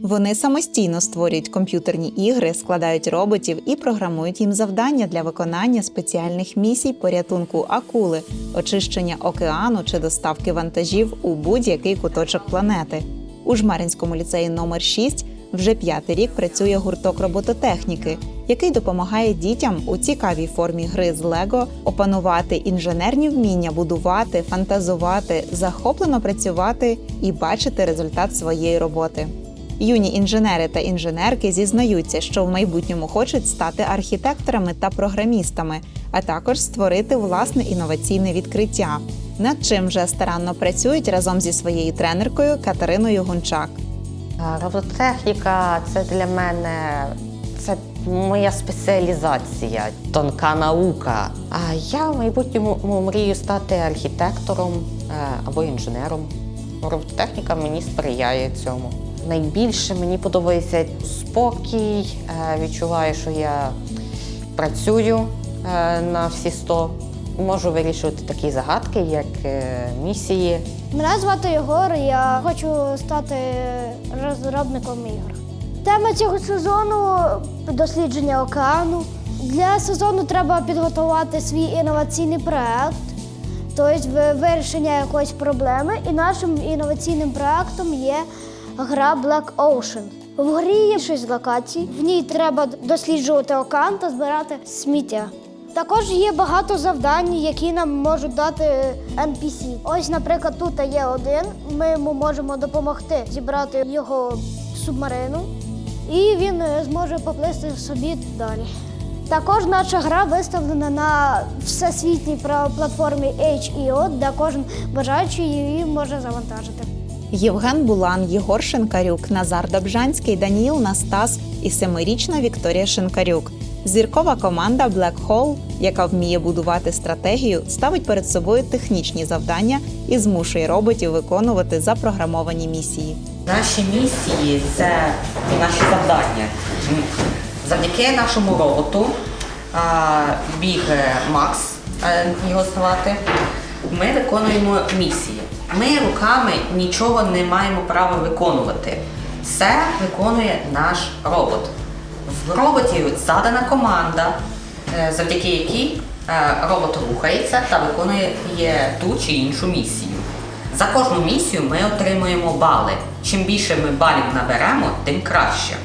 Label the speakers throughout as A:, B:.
A: Вони самостійно створюють комп'ютерні ігри, складають роботів і програмують їм завдання для виконання спеціальних місій порятунку акули, очищення океану чи доставки вантажів у будь-який куточок планети. У Жмеринському ліцеї номер 6 вже п'ятий рік працює гурток робототехніки, який допомагає дітям у цікавій формі гри з Лего опанувати інженерні вміння, будувати, фантазувати, захоплено працювати і бачити результат своєї роботи. Юні інженери та інженерки зізнаються, що в майбутньому хочуть стати архітекторами та програмістами, а також створити власне інноваційне відкриття. Над чим вже старанно працюють разом зі своєю тренеркою Катериною Гунчак.
B: А, Робототехніка це для мене це моя спеціалізація, тонка наука. А я в майбутньому мрію стати архітектором е, або інженером. Робототехніка мені сприяє цьому. Найбільше мені подобається спокій. е, Відчуваю, що я працюю е, на всі сто. Можу вирішувати такі загадки, як е, місії.
C: Мене звати Єгор, я хочу стати розробником ігор. Тема цього сезону дослідження океану. Для сезону треба підготувати свій інноваційний проект, тобто вирішення якоїсь проблеми. І нашим інноваційним проектом є гра Black Ocean. В грі є шість локацій. В ній треба досліджувати океан та збирати сміття. Також є багато завдань, які нам можуть дати NPC. Ось, наприклад, тут є один. Ми йому можемо допомогти зібрати його субмарину, і він е, зможе поплисти собі далі. Також наша гра виставлена на всесвітній платформі HEO, де кожен бажаючий її може завантажити.
A: Євген Булан, Єгор Шинкарюк, Назар Добжанський, Даніїл Настас і семирічна Вікторія Шинкарюк. Зіркова команда Black Hole, яка вміє будувати стратегію, ставить перед собою технічні завдання і змушує роботів виконувати запрограмовані місії.
D: Наші місії це наші завдання. Завдяки нашому роботу біг Макс, е, його звати, ми виконуємо місії. Ми руками нічого не маємо права виконувати. Все виконує наш робот. В роботі задана команда, е, завдяки якій е, робот рухається та виконує ту чи іншу місію. За кожну місію ми отримуємо бали. Чим більше ми балів наберемо, тим краще.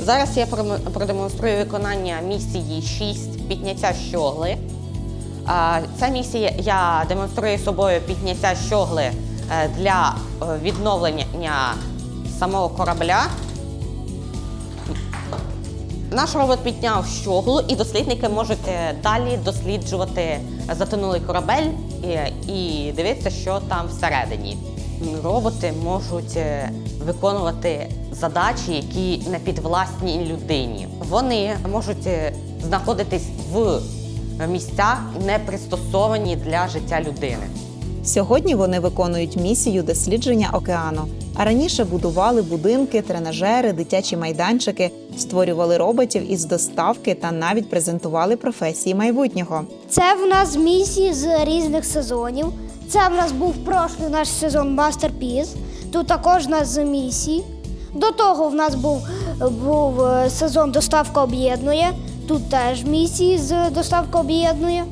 B: Зараз я продемонструю виконання місії 6 підняття щогли. Ця місія я демонструю собою підняття щогли е, для е, відновлення самого корабля. Наш робот підняв щоглу, і дослідники можуть е, далі досліджувати затонулий корабель і, дивитися, що там всередині. Роботи можуть виконувати задачі, які не підвласні людині. Вони можуть знаходитись в місцях, не пристосовані для життя людини.
A: Сьогодні вони виконують місію дослідження океану, а раніше будували будинки, тренажери, дитячі майданчики, створювали роботів із доставки та навіть презентували професії майбутнього.
C: Це в нас місії з різних сезонів. Це в нас був прошлий наш сезон Masterpiece. Тут також у нас місії. До того в нас був, був е, сезон Доставка об'єднує. Тут теж місії з доставка об'єднує.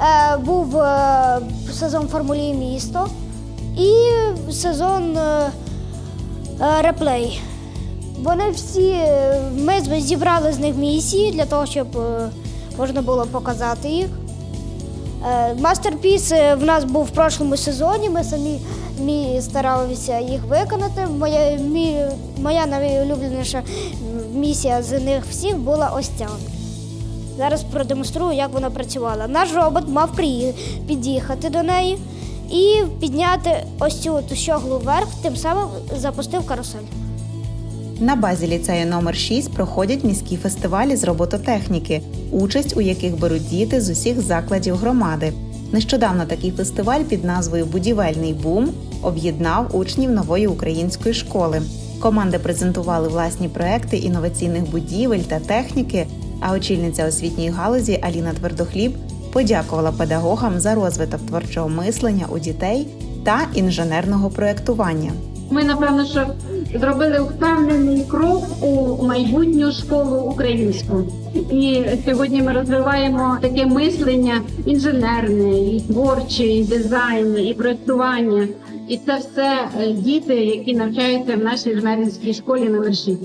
C: Е, був е, сезон Формулі місто і сезон е, реплей. Вони всі, ми зібрали з них місії для того, щоб можна було показати їх. Мастерпіс в нас був в прошлому сезоні. Ми самі мі старалися їх виконати. Моя, мі, моя найулюбленіша місія з них всіх була ось ця. Зараз продемонструю, як вона працювала. Наш робот мав під'їхати до неї і підняти ось цю щоглу вверх, тим самим запустив карусель.
A: На базі ліцею номер 6 проходять міські фестивалі з робототехніки, участь у яких беруть діти з усіх закладів громади. Нещодавно такий фестиваль під назвою Будівельний бум об'єднав учнів нової української школи. Команди презентували власні проекти інноваційних будівель та техніки. А очільниця освітньої галузі Аліна Твердохліб подякувала педагогам за розвиток творчого мислення у дітей та інженерного проектування.
E: Ми напевно, що зробили впевнений крок у майбутню школу українську. І сьогодні ми розвиваємо таке мислення інженерне, і творче, і дизайн, і проєктування. І це все е, діти, які навчаються в нашій жмеринській школі номер 6.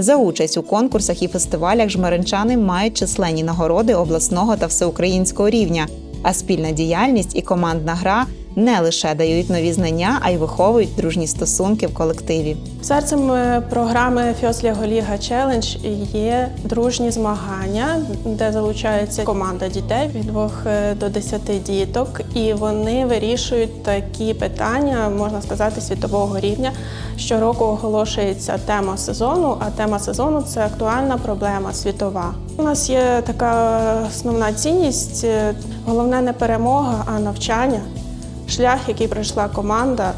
A: За участь у конкурсах і фестивалях жмеринчани мають численні нагороди обласного та всеукраїнського рівня. А спільна діяльність і командна гра не лише дають нові знання, а й виховують дружні стосунки в колективі.
F: Серцем е, програми Фіосліго Ліга Челендж є дружні змагання, де залучається команда дітей від 2 до 10 діток, і вони вирішують такі питання, можна сказати, світового рівня. Щороку оголошується тема сезону, а тема сезону це актуальна проблема світова. У нас є така основна цінність: е, головне не перемога, а навчання шлях, який пройшла команда,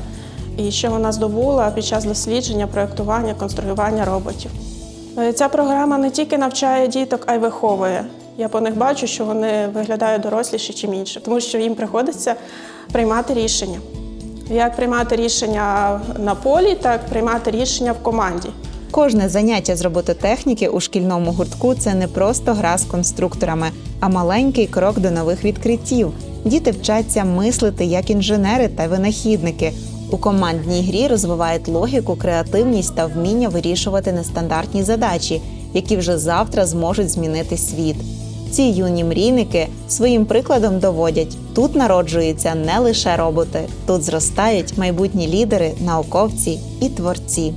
F: і що вона здобула під час дослідження, проєктування, конструювання роботів. Е, Ця програма не тільки навчає діток, а й виховує. Я по них бачу, що вони виглядають доросліші, ніж інші, тому що їм приходиться приймати рішення. Як приймати рішення на полі, так приймати рішення в команді.
A: Кожне заняття з робототехніки у шкільному гуртку це не просто гра з конструкторами, а маленький крок до нових відкриттів. Діти вчаться мислити як інженери та винахідники. У командній грі розвивають логіку, креативність та вміння вирішувати нестандартні задачі, які вже завтра зможуть змінити світ. Ці юні мрійники своїм прикладом доводять: тут народжуються не лише роботи, тут зростають майбутні лідери, науковці і творці.